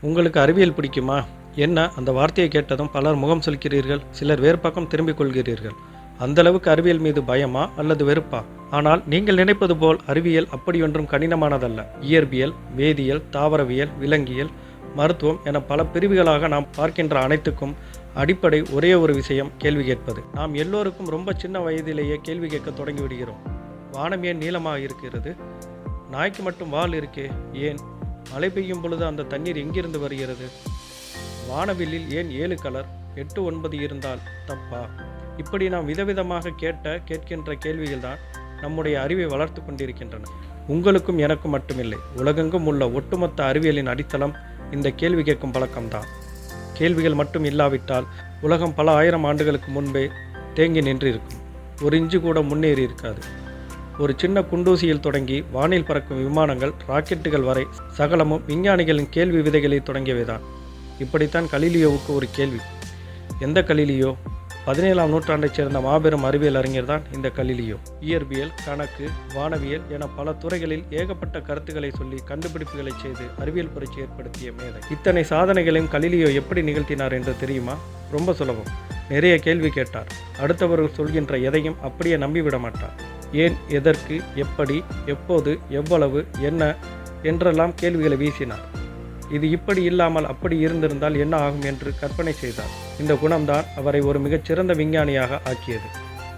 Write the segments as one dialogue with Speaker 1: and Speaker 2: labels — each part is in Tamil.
Speaker 1: உங்களுக்கு அறிவியல் பிடிக்குமா? என்ன? அந்த வார்த்தையை கேட்டதும் பலர் முகம் சொல்கிறீர்கள் சிலர் வேறு பக்கம் திரும்பிக் கொள்கிறீர்கள். அந்தளவுக்கு அறிவியல் மீது பயமா அல்லது வெறுப்பா? ஆனால் நீங்கள் நினைப்பது போல் அறிவியல் அப்படியொன்றும் கடினமானதல்ல. இயற்பியல் வேதியியல் தாவரவியல் விலங்கியல் மருத்துவம் என பல பிரிவுகளாக நாம் பார்க்கின்ற அனைத்துக்கும் அடிப்படை ஒரே ஒரு விஷயம் கேள்வி கேட்பது. நாம் எல்லோருக்கும் ரொம்ப சின்ன வயதிலேயே கேள்வி கேட்க தொடங்கி விடுகிறோம். வானம் ஏன் நீளமாக இருக்கிறது? நாய்க்கு மட்டும் வால் இருக்கே ஏன்? மழை பெய்யும் பொழுது அந்த தண்ணீர் எங்கிருந்து வருகிறது? வானவில்லில் ஏன் ஏழு கலர்? எட்டு ஒன்பது இருந்தால் தப்பா? இப்படி நாம் விதவிதமாக கேட்ட கேட்கின்ற கேள்விகள்தான் நம்முடைய அறிவை வளர்த்து கொண்டிருக்கின்றன. உங்களுக்கும் எனக்கும் மட்டுமில்லை. உலகெங்கும் உள்ள ஒட்டுமொத்த அறிவியலின் அடித்தளம் இந்த கேள்வி கேட்கும் பழக்கம்தான். கேள்விகள் மட்டும் இல்லாவிட்டால் உலகம் பல ஆயிரம் ஆண்டுகளுக்கு முன்பே தேங்கி நின்றிருக்கும். ஒரு இஞ்சு கூட முன்னேறி இருக்காது. ஒரு சின்ன குண்டூசியில் தொடங்கி வானில் பறக்கும் விமானங்கள் ராக்கெட்டுகள் வரை சகலமும் விஞ்ஞானிகளின் கேள்வி விதைகளை தொடங்கியவைதான். இப்படித்தான் கலீலியோவுக்கு ஒரு கேள்வி. எந்த கலீலியோ? பதினேழாம் நூற்றாண்டைச் சேர்ந்த மாபெரும் அறிவியல் அறிஞர் தான் இந்த கலிலியோ. இயற்பியல் கணக்கு வானவியல் என பல துறைகளில் ஏகப்பட்ட கருத்துக்களை சொல்லி கண்டுபிடிப்புகளை செய்து அறிவியல் புரட்சி ஏற்படுத்திய மேதை. இத்தனை சாதனைகளையும் கலிலியோ எப்படி நிகழ்த்தினார் என்று தெரியுமா? ரொம்ப சுலபம். நிறைய கேள்வி கேட்டார். அடுத்தவர்கள் சொல்கின்ற எதையும் அப்படியே நம்பிவிட மாட்டார். ஏன் எதற்கு எப்படி எப்போது எவ்வளவு என்ன என்றெல்லாம் கேள்விகளை வீசினார். இது இப்படி இல்லாமல் அப்படி இருந்திருந்தால் என்ன ஆகும் என்று கற்பனை செய்தார். இந்த குணம்தான் அவரை ஒரு மிகச்சிறந்த விஞ்ஞானியாக ஆக்கியது.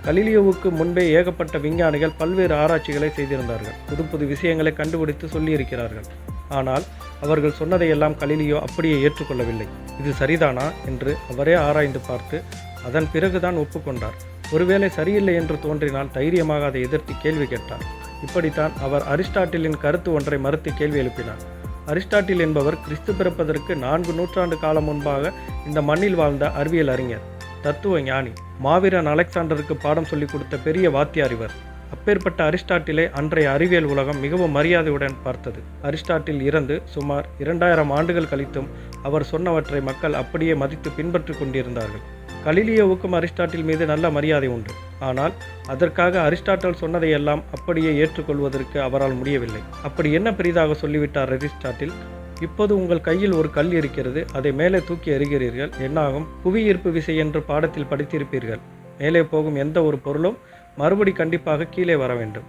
Speaker 1: கலிலியோவுக்கு முன்பே ஏகப்பட்ட விஞ்ஞானிகள் பல்வேறு ஆராய்ச்சிகளை செய்திருந்தார்கள். புது புது விஷயங்களை கண்டுபிடித்து சொல்லியிருக்கிறார்கள். ஆனால் அவர்கள் சொன்னதையெல்லாம் கலிலியோ அப்படியே ஏற்றுக்கொள்ளவில்லை. இது சரிதானா என்று அவரே ஆராய்ந்து பார்த்து அதன் பிறகுதான் ஒப்புக்கொண்டார். ஒருவேளை சரியில்லை என்று தோன்றினால் தைரியமாக அதை எதிர்த்து கேள்வி கேட்டார் இப்படித்தான் அவர் அரிஸ்டாட்டிலின் கருத்து ஒன்றை மறுத்து கேள்வி எழுப்பினார். அரிஸ்டாட்டில் என்பவர் கிறிஸ்து பிறப்பதற்கு நான்கு நூற்றாண்டு காலம் முன்பாக இந்த மண்ணில் வாழ்ந்த அறிவியல் அறிஞர் தத்துவ ஞானி மாவீரன் அலெக்சாண்டருக்கு பாடம் சொல்லிக் கொடுத்த பெரிய வாத்தியார் இவர் அப்பேற்பட்ட அரிஸ்டாட்டிலை அன்றைய அறிவியல் உலகம் மிகவும் மரியாதையுடன் பார்த்தது. அரிஸ்டாட்டில் இறந்து சுமார் இரண்டாயிரம் ஆண்டுகள் கழித்தும் அவர் சொன்னவற்றை மக்கள் அப்படியே மதித்து பின்பற்றி கொண்டிருந்தார்கள். கலிலியோவுக்கும் அரிஸ்டாட்டில் மீது நல்ல மரியாதை உண்டு. ஆனால் அதற்காக அரிஸ்டாட்டல் சொன்னதையெல்லாம் அப்படியே ஏற்றுக்கொள்வதற்கு அவரால் முடியவில்லை. அப்படி என்ன பெரிதாக சொல்லிவிட்டார் அரிஸ்டாட்டில்? இப்போது உங்கள் கையில் ஒரு கல் இருக்கிறது அதை மேலே தூக்கி எறிகிறீர்கள் என்னாகும்? புவியீர்ப்பு விசை என்று பாடத்தில் படித்திருப்பீர்கள். மேலே போகும் எந்த ஒரு பொருளும் மறுபடி கண்டிப்பாக கீழே வர வேண்டும்.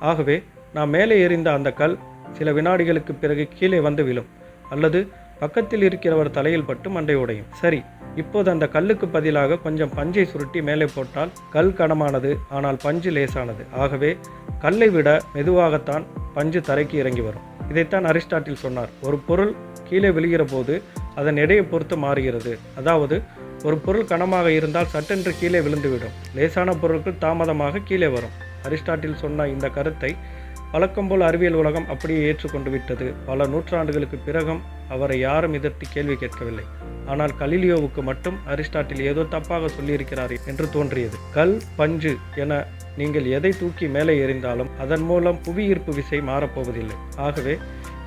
Speaker 1: ஆகவே நாம் மேலே எறிந்த அந்த கல் சில வினாடிகளுக்கு பிறகு கீழே வந்து விழும். அல்லது பக்கத்தில் இருக்கிறவர் தலையில் பட்டு மண்டை உடையும். சரி இப்போது அந்த கல்லுக்கு பதிலாக கொஞ்சம் பஞ்சை சுருட்டி மேலே போட்டால் கல் கனமானது ஆனால் பஞ்சு லேசானது. ஆகவே கல்லை விட மெதுவாகத்தான் பஞ்சு தரைக்கு இறங்கி வரும். இதைத்தான் அரிஸ்டாட்டில் சொன்னார். ஒரு பொருள் கீழே விழுகிற போது அதன் எடையை பொறுத்து மாறுகிறது. அதாவது ஒரு பொருள் கனமாக இருந்தால் சட்டென்று கீழே விழுந்துவிடும். லேசான பொருட்கள் தாமதமாக கீழே வரும். அரிஸ்டாட்டில் சொன்ன இந்த கருத்தை வழக்கம்போல் அறிவியல் உலகம் அப்படியே ஏற்றுக்கொண்டு விட்டது. பல நூற்றாண்டுகளுக்கு பிறகும் அவரை யாரும் எதிர்த்து கேள்வி கேட்கவில்லை. ஆனால் கலிலியோவுக்கு மட்டும் அரிஸ்டாட்டில் ஏதோ தப்பாக சொல்லியிருக்கிறார் என்று தோன்றியது. கல் பஞ்சு என நீங்கள் எதை தூக்கி மேலே எறிந்தாலும் அதன் மூலம் புவியீர்ப்பு விசை மாறப்போவதில்லை. ஆகவே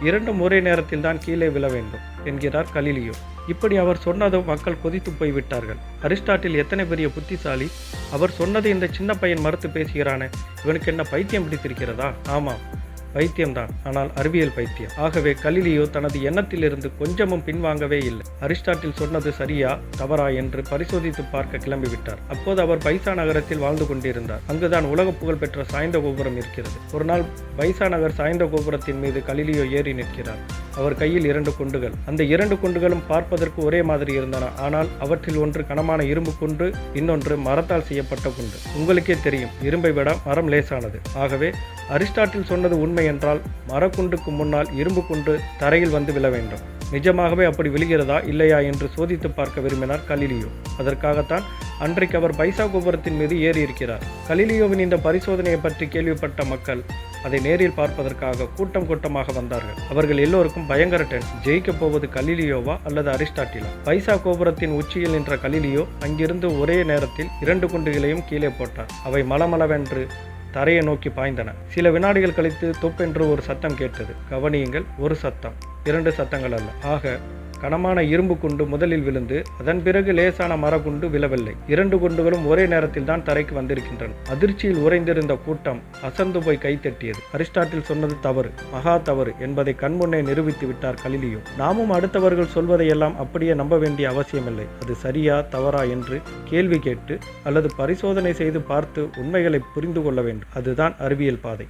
Speaker 1: இரண்டும் ஒரே நேரத்தில் தான் கீழே விழ வேண்டும் என்கிறார் கலிலியோ. இப்படி அவர் சொன்னதும் மக்கள் கொதித்து போய்விட்டார்கள். அரிஸ்டாட்டில் எத்தனை பெரிய புத்திசாலி? அவர் சொன்னதை இந்த சின்ன பையன் மறுத்து பேசுகிறானே இவனுக்கு என்ன பைத்தியம் பிடித்திருக்கிறதா? ஆமாம் பைத்தியம்தான். ஆனால் அறிவியல் பைத்தியம். ஆகவே கலிலியோ தனது எண்ணத்திலிருந்து கொஞ்சமும் பின்வாங்கவே இல்லை. அரிஸ்டாட்டில் சொன்னது சரியா தவறா என்று பரிசோதித்து பார்க்க கிளம்பிவிட்டார். அப்போது அவர் பைசா நகரத்தில் வாழ்ந்து கொண்டிருந்தார். அங்குதான் உலக புகழ் பெற்ற சாய்ந்த கோபுரம் இருக்கிறது. ஒரு நாள் பைசா நகர் சாய்ந்த கோபுரத்தின் மீது கலிலியோ ஏறி நிற்கிறார். அவர் கையில் இரண்டு குண்டுகள். அந்த இரண்டு குண்டுகளும் பார்ப்பதற்கு ஒரே மாதிரி இருந்தன. ஆனால் அவற்றில் ஒன்று கனமான இரும்பு குண்டு இன்னொன்று மரத்தால் செய்யப்பட்ட குண்டு. உங்களுக்கே தெரியும் இரும்பை விட மரம் லேசானது. ஆகவே அரிஸ்டாட்டில் சொன்னது உண்மை என்றால் மரக்குண்டுக்கு முன்னால் இரும்பு குண்டு தரையில் வந்து விழ வேண்டும். நிஜமாகவே அப்படி விழுகிறதா இல்லையா என்று சோதித்து பார்க்க விரும்பினார் கலிலியோ. அதற்காகத்தான் அன்றைக்கு அவர் பைசா கோபுரத்தின் மீது ஏறி இருக்கிறார் கலிலியோவின் இந்த பரிசோதனையை பற்றி கேள்விப்பட்ட மக்கள் அதை நேரில் பார்ப்பதற்காக கூட்டம் கூட்டமாக வந்தார்கள். அவர்கள் எல்லோருக்கும் பயங்கர டென்ஷன் ஜெயிக்கப் போவது கலிலியோவா அல்லது அரிஸ்டாட்டிலா? பைசா கோபுரத்தின் உச்சியில் நின்ற கலிலியோ அங்கிருந்து ஒரே நேரத்தில் இரண்டு குண்டுகளையும் கீழே போட்டார். அவை மலமளவென்று தரையை நோக்கி பாய்ந்தன. சில வினாடிகள் கழித்து தொப்பென்று ஒரு சத்தம் கேட்டது. கவனியுங்கள் ஒரு சத்தம். இரண்டு சத்தங்கள் அல்ல. ஆக கனமான இரும்பு குண்டு முதலில் விழுந்து அதன் பிறகு லேசான மரக்குண்டு விழவில்லை. இரண்டு குண்டுகளும் ஒரே நேரத்தில் தான் தரைக்கு வந்திருக்கின்றன. அதிர்ச்சியில் உறைந்திருந்த கூட்டம் அசந்து போய் கைத்தட்டியது அரிஸ்டாட்டில் சொன்னது தவறு மகா தவறு என்பதை கண்முன்னே நிரூபித்து விட்டார் கலிலியோ. நாமும் அடுத்தவர்கள் சொல்வதையெல்லாம் அப்படியே நம்ப வேண்டிய அவசியமில்லை. அது சரியா தவறா என்று கேள்வி கேட்டு அல்லது பரிசோதனை செய்து பார்த்து உண்மைகளை புரிந்து கொள்ள வேண்டும். அதுதான் அறிவியல் பாதை.